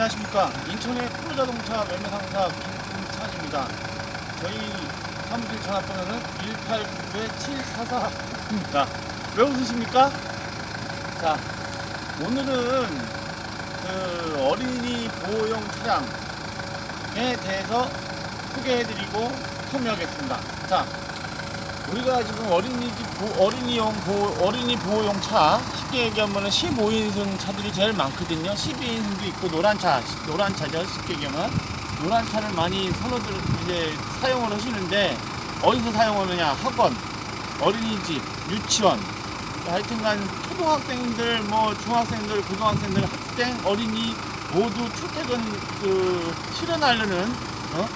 안녕하십니까. 인천의 프로자동차 매매상사 김준찬입니다. 저희 사무실 전화번호는 189-744입니다. 왜 웃으십니까? 자 오늘은 그 어린이 보호용 차량에 대해서 소개해드리고 소개하겠습니다. 자 우리가 지금 어린이집 보- 어린이용 보호, 어린이 보호용 차 쉽게 얘기하면 15인승 차들이 제일 많거든요. 12인승도 있고 노란 차, 노란 차죠. 쉽게 얘기하면 노란 차를 많이 선호들 이제 사용을 하시는데 어디서 사용하느냐? 학원, 어린이집, 유치원, 하여튼간 초등학생들, 뭐 중학생들, 고등학생들, 학생, 어린이 모두 출퇴근 그 실현하려는 어?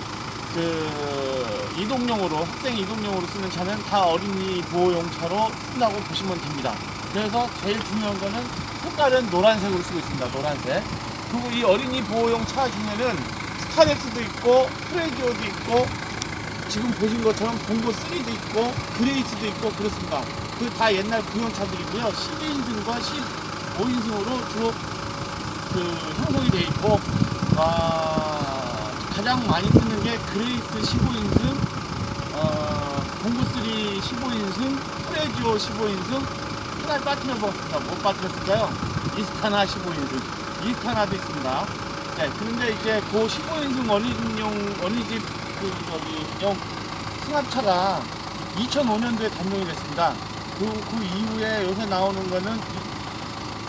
그 이동용으로 학생 이동용으로 쓰는 차는 다 어린이 보호용 차로 쓴다고 보시면 됩니다. 그래서 제일 중요한 거는 색깔은 노란색으로 쓰고 있습니다. 노란색. 그리고 이 어린이 보호용 차 중에는 스타렉스도 있고 프레지오도 있고 지금 보신 것처럼 봉고 3도 있고 그레이스도 있고 그렇습니다. 그 다 옛날 구형 차들이고요. 12인승과 15인승으로 주로 그 형성이 돼 있고 아, 가장 많이 쓰는 게 그레이스 15인승, 어, 공구3 15인승, 프레지오 15인승, 하나 빠뜨려봤습니다. 못 빠뜨렸을까요? 이스타나 15인승. 이스타나도 있습니다. 네, 그런데 이제 그 15인승 어린이용, 어린이집 그, 저기, 용 승합차가 2005년도에 단종이 됐습니다. 그, 그 이후에 요새 나오는 거는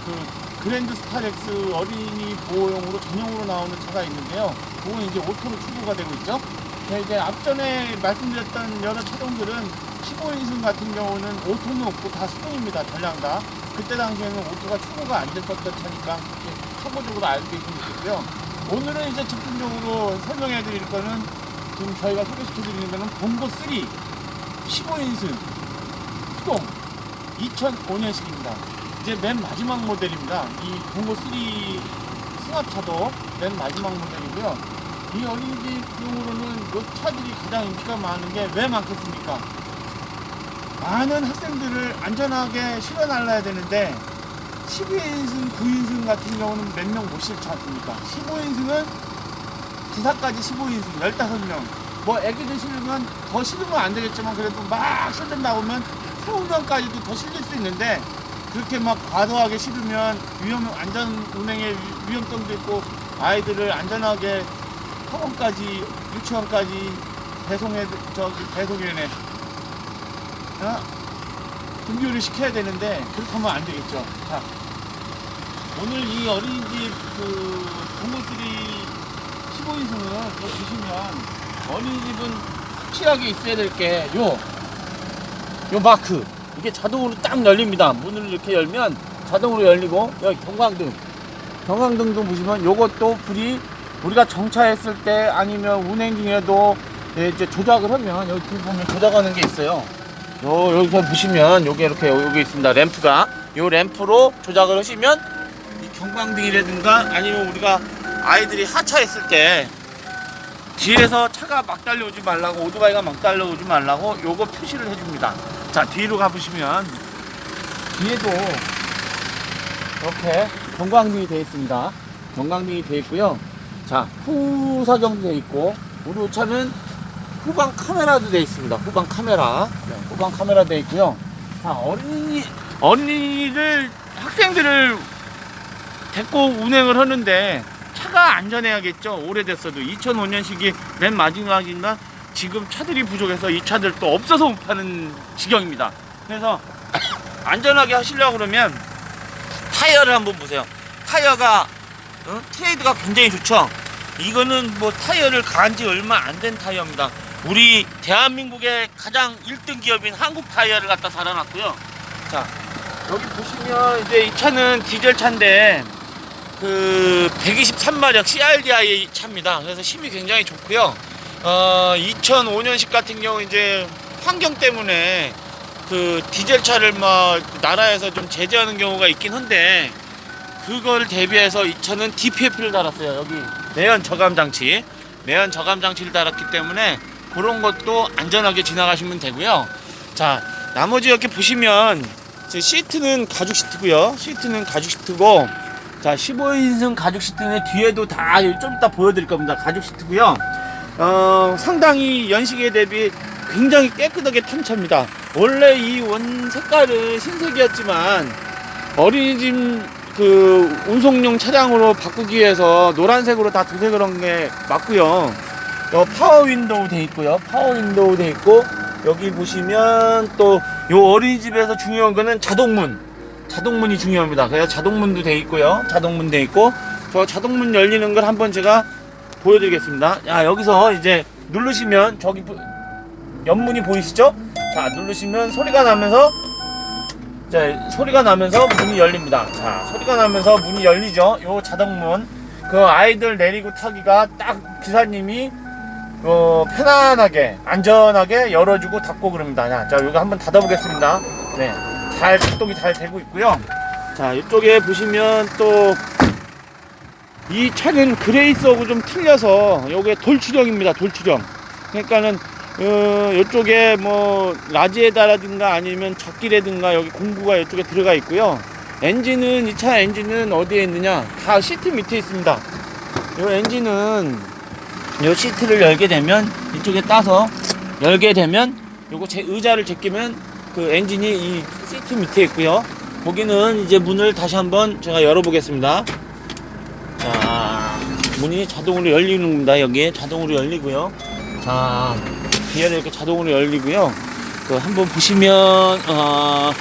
그 그랜드 스타렉스 어린이 보호용으로 전용으로 나오는 차가 있는데요. 그건 이제 오토로 추구가 되고 있죠. 근데 이제 앞전에 말씀드렸던 여러 차종들은 15인승 같은 경우는 오토는 없고 다 수동입니다. 전량 다. 그때 당시에는 오토가 추구가 안 됐었던 차니까 이렇게 참고적으로 알고 계시면 좋겠고요. 오늘은 이제 집중적으로 설명해 드릴 거는 지금 저희가 소개시켜 드리는 거는 본고 3 15인승 수동 2005년식입니다. 이제 맨 마지막 모델입니다. 이 공고 3 승합차도 맨 마지막 모델이고요. 이 어린이집용으로는 이 차들이 가장 인기가 많은 게 왜 많겠습니까? 많은 학생들을 안전하게 실어 날라야 되는데 12인승, 9인승 같은 경우는 몇 명 못 실지 않습니까? 15인승은 부사까지 15인승, 15명. 뭐 애기들 실으면 더 실으면 안 되겠지만 그래도 막 실든다 보면 20명까지도 더 실릴 수 있는데 그렇게 막 과도하게 실으면 위험 안전 운행의 위- 위험성도 있고 아이들을 안전하게 학원까지 유치원까지 배송해 저기 배송위원회 어? 등교를 시켜야 되는데 그렇게 하면 안 되겠죠. 자 오늘 이 어린이집 그 동물들이 15인승은 또 보시면 어린이집은 확실하게 있어야 될 게 요 요 마크 이게 자동으로 딱 열립니다. 문을 이렇게 열면 자동으로 열리고 여기 경광등 경광등도 보시면 요것도 불이 우리가 정차했을 때 아니면 운행 중에도 예, 이제 조작을 하면 여기 뒤 보면 조작하는 게 있어요. 요 여기 보시면 요게 이렇게 여기 있습니다. 램프가 요 램프로 조작을 하시면 이 경광등이라든가 아니면 우리가 아이들이 하차했을 때 뒤에서 차가 막 달려오지 말라고 오토바이가 막 달려오지 말라고 요거 표시를 해줍니다. 자 뒤로 가보시면 뒤에도 이렇게 경광등이 되어 있습니다. 경광등이 되어 있고요. 자 후사경도 되어 있고 우리 차는 후방 카메라도 되어 있습니다. 후방 카메라, 네, 후방 카메라 되어 있고요. 자 어린이 어린이를 학생들을 데리고 운행을 하는데 차가 안전해야겠죠. 오래됐어도 2005년식이 맨 마지막인가 지금 차들이 부족해서 이 차들도 없어서 못 파는 지경입니다. 그래서 안전하게 하시려고 그러면 타이어를 한번 보세요. 타이어가 어? 트레이드가 굉장히 좋죠. 이거는 뭐 타이어를 간지 얼마 안 된 타이어입니다. 우리 대한민국의 가장 1등 기업인 한국 타이어를 갖다 달아놨고요. 자 여기 보시면 이제 이 차는 디젤 차인데 그 123마력 CRDI 차입니다. 그래서 힘이 굉장히 좋고요. 어, 2005년식 같은 경우 이제 환경 때문에 그 디젤 차를 막 나라에서 좀 제재하는 경우가 있긴 한데 그걸 대비해서 이 차는 DPF를 달았어요. 여기 내연 저감 장치, 내연 저감 장치를 달았기 때문에 그런 것도 안전하게 지나가시면 되고요. 자, 나머지 이렇게 보시면 제 시트는 가죽 시트고요. 시트는 가죽 시트고 자, 15인승 가죽 시트는 뒤에도 다 좀 이따 보여드릴 겁니다. 가죽 시트고요. 어, 상당히 연식에 대비 굉장히 깨끗하게 탐차입니다. 원래 이 원 색깔은 흰색이었지만 어린이집 그 운송용 차량으로 바꾸기 위해서 노란색으로 다 도색을 한게 맞고요. 요 파워 윈도우 돼 있고요. 파워 윈도우 돼 있고 여기 보시면 또 요 어린이집에서 중요한 거는 자동문. 자동문이 중요합니다. 그래서 자동문도 돼 있고요. 자동문 돼 있고 저 자동문 열리는 걸 한번 제가 보여드리겠습니다. 야 여기서 이제 누르시면 저기 보- 옆문이 보이시죠? 자 누르시면 소리가 나면서 자 소리가 나면서 문이 열립니다. 자 소리가 나면서 문이 열리죠. 요 자동문 그 아이들 내리고 타기가 딱 기사님이 어, 편안하게 안전하게 열어주고 닫고 그럽니다. 자, 자 여기 한번 닫아보겠습니다. 네, 잘 작동이 잘 되고 있고요. 자 이쪽에 보시면 또 이 차는 그레이스하고 좀 틀려서 요게 돌출형입니다. 돌출형. 그러니까는 어, 이쪽에 뭐 라지에다라든가 아니면 적기라든가 여기 공구가 이쪽에 들어가 있고요. 엔진은 이 차 엔진은 어디에 있느냐? 다 시트 밑에 있습니다. 이 엔진은 이 시트를 열게 되면 이쪽에 따서 열게 되면 요거 제 의자를 제끼면 그 엔진이 이 시트 밑에 있고요. 거기는 이제 문을 다시 한번 제가 열어보겠습니다. 자, 문이 자동으로 열리는 겁니다. 여기에 자동으로 열리고요. 자, 뒤에는 이렇게 자동으로 열리고요. 그 한번 보시면 어,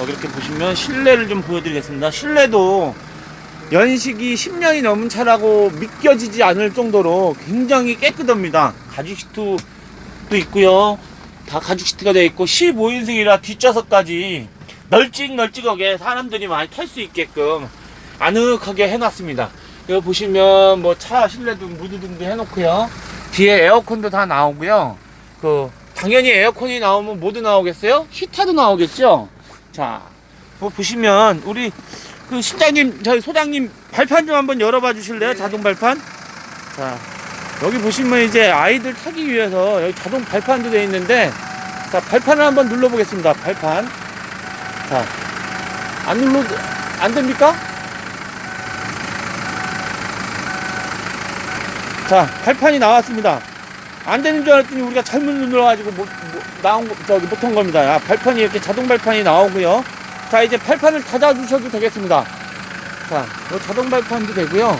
여기 이렇게 보시면 실내를 좀 보여드리겠습니다. 실내도 연식이 10년이 넘은 차라고 믿겨지지 않을 정도로 굉장히 깨끗합니다. 가죽 시트도 있고요. 다 가죽 시트가 되어 있고 15인승이라 뒷좌석까지 널찍널찍하게 사람들이 많이 탈 수 있게끔 아늑하게 해놨습니다. 여기 보시면 뭐 차 실내등 무드등도 해놓고요. 뒤에 에어컨도 다 나오고요. 그 당연히 에어컨이 나오면 뭐도 나오겠어요? 히터도 나오겠죠. 자, 뭐 보시면 우리 그 실장님, 저희 소장님 발판 좀 한번 열어봐 주실래요? 자동 발판. 자, 여기 보시면 이제 아이들 타기 위해서 여기 자동 발판도 되어 있는데, 자 발판을 한번 눌러보겠습니다. 발판. 자, 안 눌러 안 됩니까? 자, 발판이 나왔습니다. 안 되는 줄 알았더니 우리가 잘못 눌러가지고 못, 못- 나온 거, 저기 못한 겁니다. 아, 발판이 이렇게 자동 발판이 나오고요. 자, 이제 발판을 닫아 주셔도 되겠습니다. 자, 요 자동 발판도 되고요.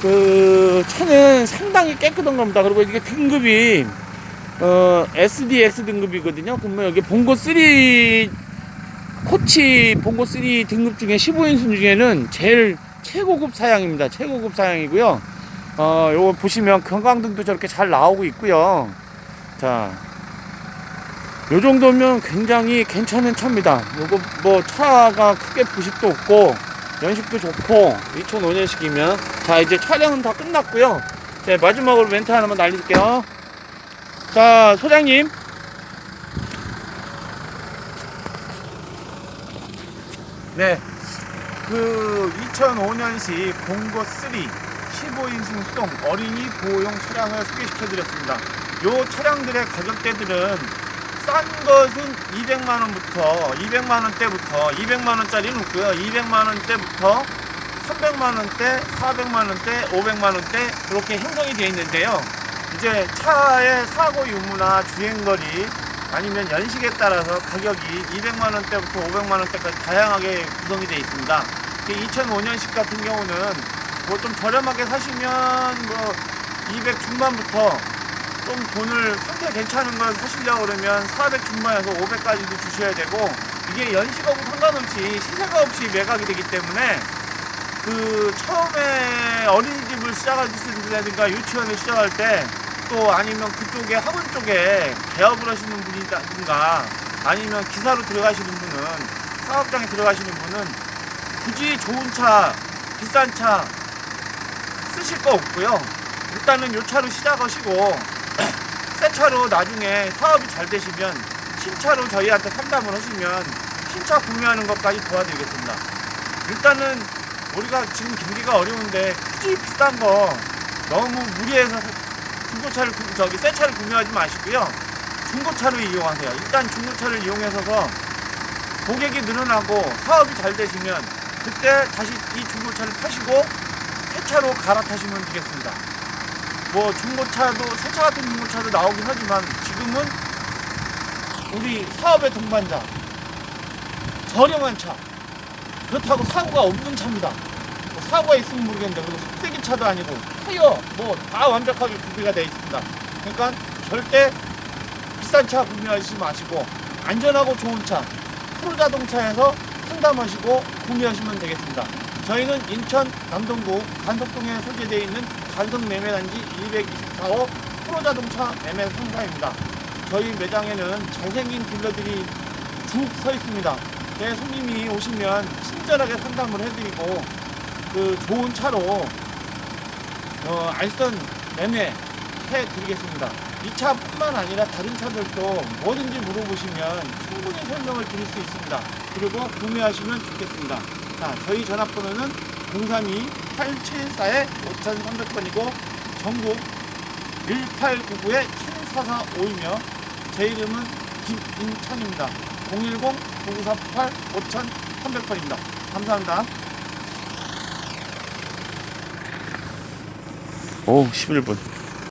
그 차는 상당히 깨끗한 겁니다. 그리고 이게 등급이 어, SDX 등급이거든요. 그러면 여기 봉고 3 코치 봉고 3 등급 중에 15인승 중에는 제일 최고급 사양입니다. 최고급 사양이고요. 어, 요거 보시면 경광등도 저렇게 잘 나오고 있고요. 자, 요 정도면 굉장히 괜찮은 차입니다. 요거 뭐 차가 크게 부식도 없고 연식도 좋고 2005년식이면 자 이제 촬영은 다 끝났고요. 자 마지막으로 멘트 하나만 날릴게요. 자 소장님 네. 그 2005년식 봉고 3 15인승 수동 어린이 보호용 차량을 소개시켜 드렸습니다. 요 차량들의 가격대들은 싼 것은 200만 원부터 200만 원대부터 200만 원짜리는 없고요. 200만 원대부터 300만 원대, 400만 원대, 500만 원대 그렇게 형성이 되어 있는데요. 이제 차의 사고 유무나 주행거리 아니면 연식에 따라서 가격이 200만 원대부터 500만 원대까지 다양하게 구성이 되어 있습니다. 2005년식 같은 경우는 뭐 좀 저렴하게 사시면 뭐 200 중반부터 좀 돈을 상태 괜찮은 걸 사시려고 그러면 400 중반에서 500까지도 주셔야 되고 이게 연식하고 상관없이 시세가 없이 매각이 되기 때문에 그 처음에 어린이집을 시작하시든가 유치원을 시작할 때 또 아니면 그쪽에 학원 쪽에 개업을 하시는 분이든가 아니면 기사로 들어가시는 분은 사업장에 들어가시는 분은 굳이 좋은 차 비싼 차 쓰실 거 없고요. 일단은 요 차로 시작하시고 새 차로 나중에 사업이 잘 되시면 신차로 저희한테 상담을 하시면 신차 구매하는 것까지 도와드리겠습니다. 일단은 우리가 지금 경기가 어려운데 굳이 비싼 거 너무 무리해서 중고차를 구- 저기 새 차를 구매하지 마시고요. 중고차를 이용하세요. 일단 중고차를 이용해서 고객이 늘어나고 사업이 잘 되시면 그때 다시 이 중고차를 타시고 새 차로 갈아타시면 되겠습니다. 뭐 중고차도 새차 같은 중고차도 나오긴 하지만 지금은 우리 사업의 동반자 저렴한 차 그렇다고 사고가 없는 차입니다. 뭐 사고가 있으면 모르겠는데 그리고 속세기 차도 아니고 타이어 뭐 다 완벽하게 구비가 되어 있습니다. 그러니까 절대 비싼 차 구매하시지 마시고 안전하고 좋은 차 프로 자동차에서 상담하시고 구매하시면 되겠습니다. 저희는 인천 남동구 간석동에 소개되어 있는 간석 매매단지 224호 프로 자동차 매매 상가입니다. 저희 매장에는 잘생긴 딜러들이 쭉 서 있습니다. 내 손님이 오시면 친절하게 상담을 해드리고 그 좋은 차로 어, 알선 매매 해드리겠습니다. 이 차뿐만 아니라 다른 차들도 뭐든지 물어보시면 충분히 설명을 드릴 수 있습니다. 그리고 구매하시면 좋겠습니다. 자, 저희 전화번호는 032-874-5300번이고 전국 1899-7445이며 제 이름은 김인찬입니다. 010-9948-5300번입니다. 감사합니다. 오, 11분.